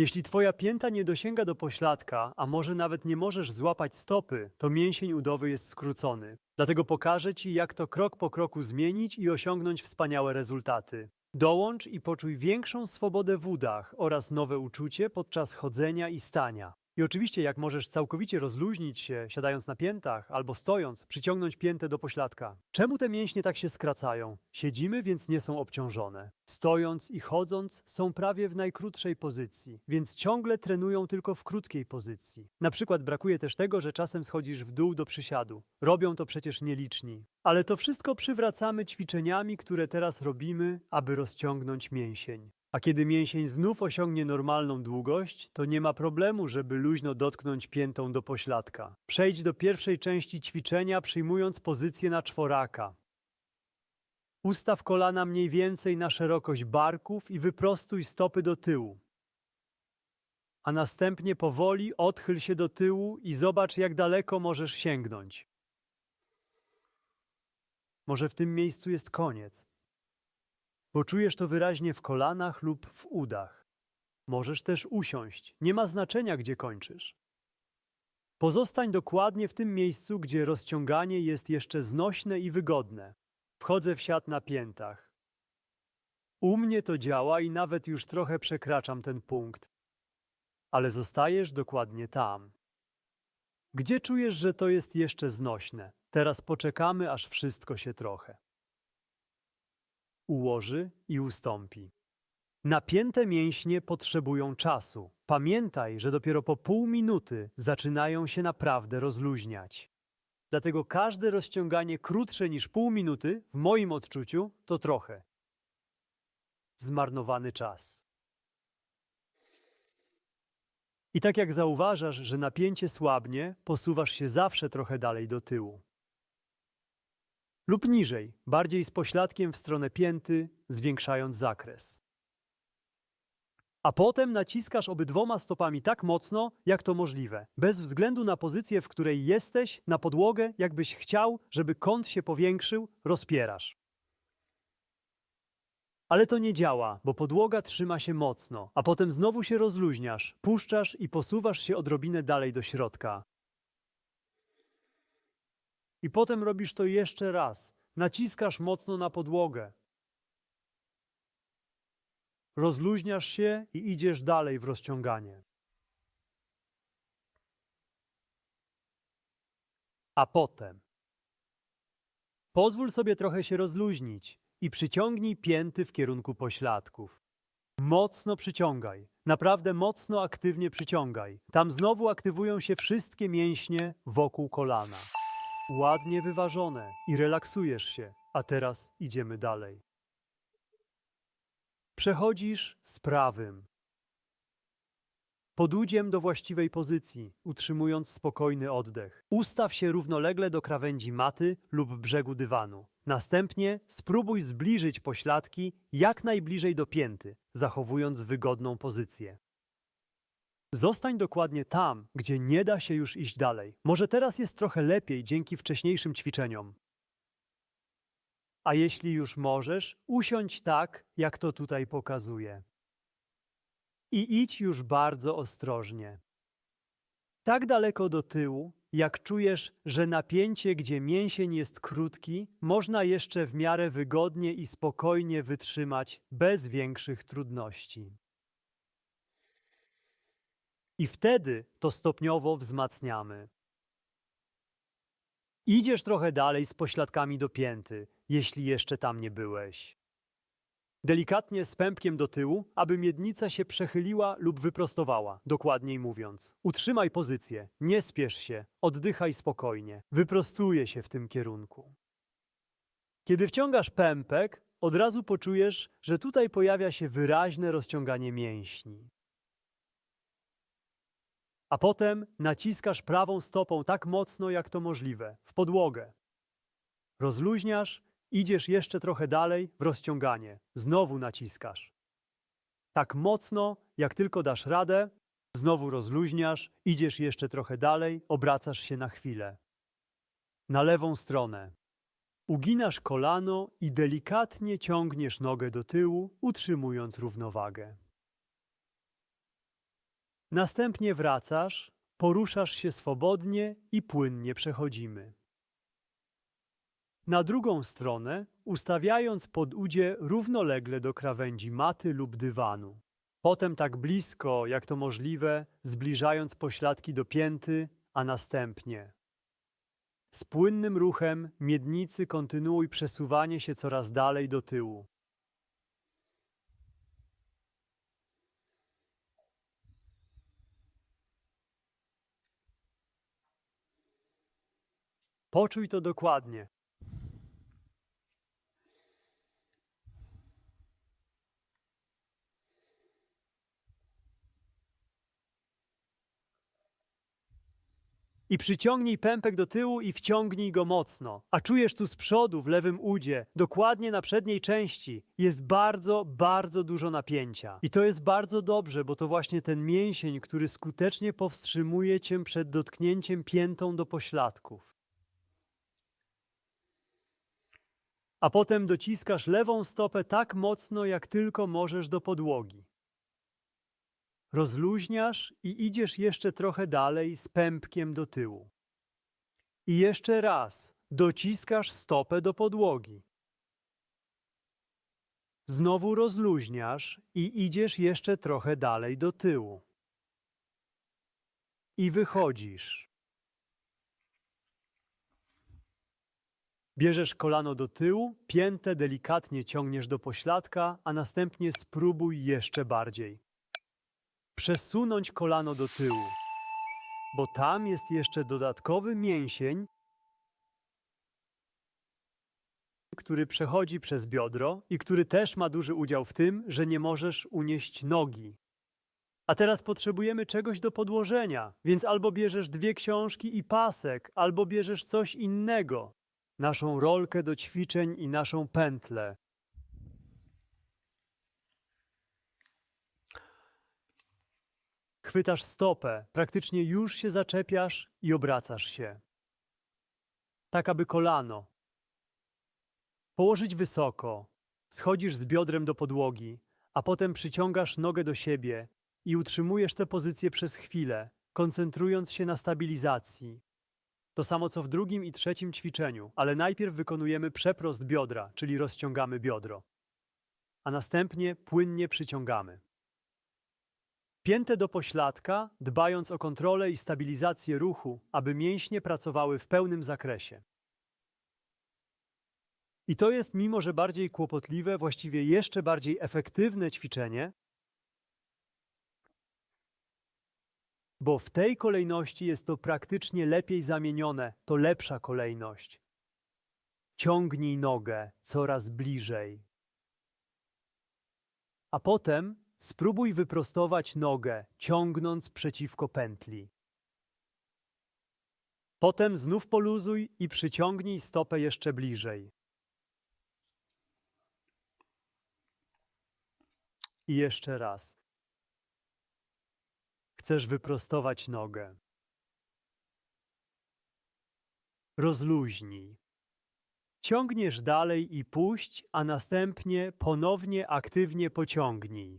Jeśli twoja pięta nie dosięga do pośladka, a może nawet nie możesz złapać stopy, to mięsień udowy jest skrócony. Dlatego pokażę ci, jak to krok po kroku zmienić i osiągnąć wspaniałe rezultaty. Dołącz i poczuj większą swobodę w udach oraz nowe uczucie podczas chodzenia i stania. I oczywiście, jak możesz całkowicie rozluźnić się, siadając na piętach albo stojąc, przyciągnąć piętę do pośladka. Czemu te mięśnie tak się skracają? Siedzimy, więc nie są obciążone. Stojąc i chodząc są prawie w najkrótszej pozycji, więc ciągle trenują tylko w krótkiej pozycji. Na przykład brakuje też tego, że czasem schodzisz w dół do przysiadu. Robią to przecież nieliczni. Ale to wszystko przywracamy ćwiczeniami, które teraz robimy, aby rozciągnąć mięsień. A kiedy mięsień znów osiągnie normalną długość, to nie ma problemu, żeby luźno dotknąć piętą do pośladka. Przejdź do pierwszej części ćwiczenia, przyjmując pozycję na czworaka. Ustaw kolana mniej więcej na szerokość barków i wyprostuj stopy do tyłu. A następnie powoli odchyl się do tyłu i zobacz, jak daleko możesz sięgnąć. Może w tym miejscu jest koniec. Poczujesz to wyraźnie w kolanach lub w udach. Możesz też usiąść, nie ma znaczenia, gdzie kończysz. Pozostań dokładnie w tym miejscu, gdzie rozciąganie jest jeszcze znośne i wygodne. Wchodzę w siat na piętach. U mnie to działa i nawet już trochę przekraczam ten punkt. Ale zostajesz dokładnie tam. Gdzie czujesz, że to jest jeszcze znośne? Teraz poczekamy, aż wszystko się trochę ułoży i ustąpi. Napięte mięśnie potrzebują czasu. Pamiętaj, że dopiero po pół minuty zaczynają się naprawdę rozluźniać. Dlatego każde rozciąganie krótsze niż pół minuty, w moim odczuciu, to trochę. Zmarnowany czas. I tak jak zauważasz, że napięcie słabnie, posuwasz się zawsze trochę dalej do tyłu lub niżej, bardziej z pośladkiem w stronę pięty, zwiększając zakres. A potem naciskasz obydwoma stopami tak mocno, jak to możliwe, bez względu na pozycję, w której jesteś, na podłogę, jakbyś chciał, żeby kąt się powiększył, rozpierasz. Ale to nie działa, bo podłoga trzyma się mocno, a potem znowu się rozluźniasz, puszczasz i posuwasz się odrobinę dalej do środka. I potem robisz to jeszcze raz. Naciskasz mocno na podłogę. Rozluźniasz się i idziesz dalej w rozciąganie. A potem pozwól sobie trochę się rozluźnić i przyciągnij pięty w kierunku pośladków. Mocno przyciągaj, naprawdę mocno aktywnie przyciągaj. Tam znowu aktywują się wszystkie mięśnie wokół kolana ładnie wyważone i relaksujesz się, a teraz idziemy dalej. Przechodzisz z prawym. Podudziem do właściwej pozycji, utrzymując spokojny oddech. Ustaw się równolegle do krawędzi maty lub brzegu dywanu. Następnie spróbuj zbliżyć pośladki jak najbliżej do pięty, zachowując wygodną pozycję. Zostań dokładnie tam, gdzie nie da się już iść dalej. Może teraz jest trochę lepiej dzięki wcześniejszym ćwiczeniom. A jeśli już możesz, usiądź tak, jak to tutaj pokazuję. I idź już bardzo ostrożnie. Tak daleko do tyłu, jak czujesz, że napięcie, gdzie mięsień jest krótki, można jeszcze w miarę wygodnie i spokojnie wytrzymać bez większych trudności. I wtedy to stopniowo wzmacniamy. Idziesz trochę dalej z pośladkami do pięty, jeśli jeszcze tam nie byłeś. Delikatnie z pępkiem do tyłu, aby miednica się przechyliła lub wyprostowała, dokładniej mówiąc. Utrzymaj pozycję, nie spiesz się, oddychaj spokojnie, wyprostuje się w tym kierunku. Kiedy wciągasz pępek, od razu poczujesz, że tutaj pojawia się wyraźne rozciąganie mięśni a potem naciskasz prawą stopą tak mocno, jak to możliwe, w podłogę. Rozluźniasz, idziesz jeszcze trochę dalej w rozciąganie. Znowu naciskasz. Tak mocno, jak tylko dasz radę, znowu rozluźniasz, idziesz jeszcze trochę dalej, obracasz się na chwilę. Na lewą stronę. Uginasz kolano i delikatnie ciągniesz nogę do tyłu, utrzymując równowagę. Następnie wracasz, poruszasz się swobodnie i płynnie przechodzimy. Na drugą stronę, ustawiając podudzie równolegle do krawędzi maty lub dywanu. Potem tak blisko, jak to możliwe, zbliżając pośladki do pięty, a następnie. Z płynnym ruchem miednicy kontynuuj przesuwanie się coraz dalej do tyłu. Poczuj to dokładnie. I przyciągnij pępek do tyłu i wciągnij go mocno. A czujesz tu z przodu, w lewym udzie, dokładnie na przedniej części, jest bardzo, bardzo dużo napięcia. I to jest bardzo dobrze, bo to właśnie ten mięsień, który skutecznie powstrzymuje cię przed dotknięciem piętą do pośladków. A potem dociskasz lewą stopę tak mocno, jak tylko możesz do podłogi. Rozluźniasz i idziesz jeszcze trochę dalej z pępkiem do tyłu. I jeszcze raz dociskasz stopę do podłogi. Znowu rozluźniasz i idziesz jeszcze trochę dalej do tyłu. I wychodzisz. Bierzesz kolano do tyłu, piętę delikatnie ciągniesz do pośladka, a następnie spróbuj jeszcze bardziej przesunąć kolano do tyłu, bo tam jest jeszcze dodatkowy mięsień, który przechodzi przez biodro i który też ma duży udział w tym, że nie możesz unieść nogi. A teraz potrzebujemy czegoś do podłożenia, więc albo bierzesz dwie książki i pasek, albo bierzesz coś innego. Naszą rolkę do ćwiczeń i naszą pętlę. Chwytasz stopę, praktycznie już się zaczepiasz i obracasz się. Tak, aby kolano. Położyć wysoko, schodzisz z biodrem do podłogi, a potem przyciągasz nogę do siebie i utrzymujesz tę pozycję przez chwilę, koncentrując się na stabilizacji. To samo co w drugim i trzecim ćwiczeniu, ale najpierw wykonujemy przeprost biodra, czyli rozciągamy biodro, a następnie płynnie przyciągamy. Pięte do pośladka, dbając o kontrolę i stabilizację ruchu, aby mięśnie pracowały w pełnym zakresie. I to jest, mimo że bardziej kłopotliwe, właściwie jeszcze bardziej efektywne ćwiczenie, bo w tej kolejności jest to praktycznie lepiej zamienione, to lepsza kolejność. Ciągnij nogę coraz bliżej. A potem Spróbuj wyprostować nogę, ciągnąc przeciwko pętli. Potem znów poluzuj i przyciągnij stopę jeszcze bliżej. I jeszcze raz. Chcesz wyprostować nogę. Rozluźnij. Ciągniesz dalej i puść, a następnie ponownie aktywnie pociągnij.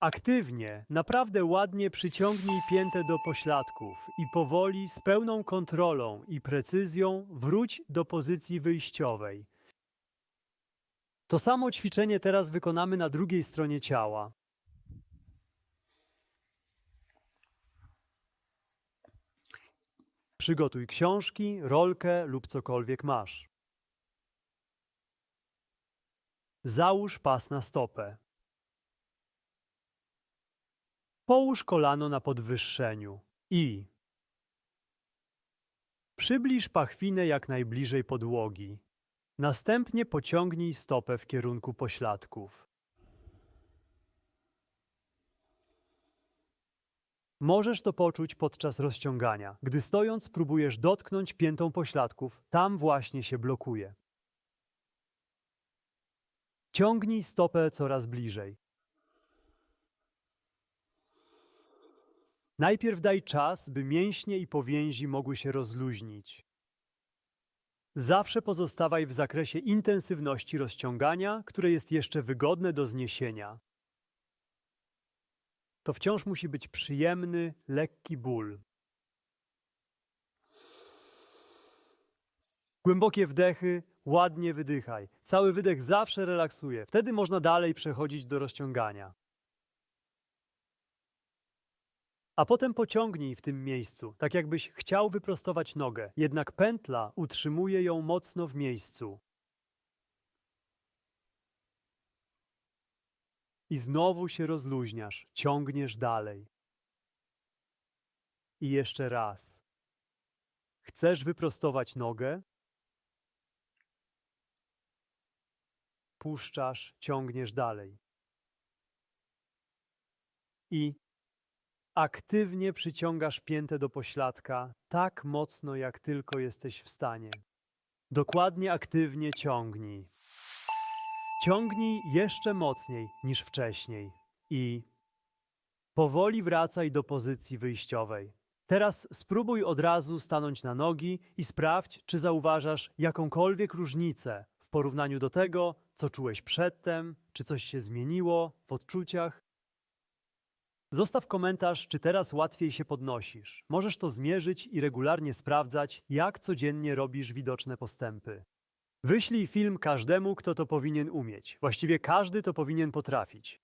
Aktywnie, naprawdę ładnie przyciągnij piętę do pośladków i powoli, z pełną kontrolą i precyzją wróć do pozycji wyjściowej. To samo ćwiczenie teraz wykonamy na drugiej stronie ciała. Przygotuj książki, rolkę lub cokolwiek masz. Załóż pas na stopę. Połóż kolano na podwyższeniu i przybliż pachwinę jak najbliżej podłogi. Następnie pociągnij stopę w kierunku pośladków. Możesz to poczuć podczas rozciągania. Gdy stojąc próbujesz dotknąć piętą pośladków, tam właśnie się blokuje. Ciągnij stopę coraz bliżej. Najpierw daj czas, by mięśnie i powięzi mogły się rozluźnić. Zawsze pozostawaj w zakresie intensywności rozciągania, które jest jeszcze wygodne do zniesienia. To wciąż musi być przyjemny, lekki ból. Głębokie wdechy, ładnie wydychaj. Cały wydech zawsze relaksuje. Wtedy można dalej przechodzić do rozciągania. A potem pociągnij w tym miejscu, tak jakbyś chciał wyprostować nogę, jednak pętla utrzymuje ją mocno w miejscu. I znowu się rozluźniasz, ciągniesz dalej. I jeszcze raz. Chcesz wyprostować nogę? Puszczasz, ciągniesz dalej. I aktywnie przyciągasz piętę do pośladka tak mocno, jak tylko jesteś w stanie. Dokładnie aktywnie ciągnij. Ciągnij jeszcze mocniej niż wcześniej i powoli wracaj do pozycji wyjściowej. Teraz spróbuj od razu stanąć na nogi i sprawdź, czy zauważasz jakąkolwiek różnicę w porównaniu do tego, co czułeś przedtem, czy coś się zmieniło w odczuciach. Zostaw komentarz, czy teraz łatwiej się podnosisz. Możesz to zmierzyć i regularnie sprawdzać, jak codziennie robisz widoczne postępy. Wyślij film każdemu, kto to powinien umieć. Właściwie każdy to powinien potrafić.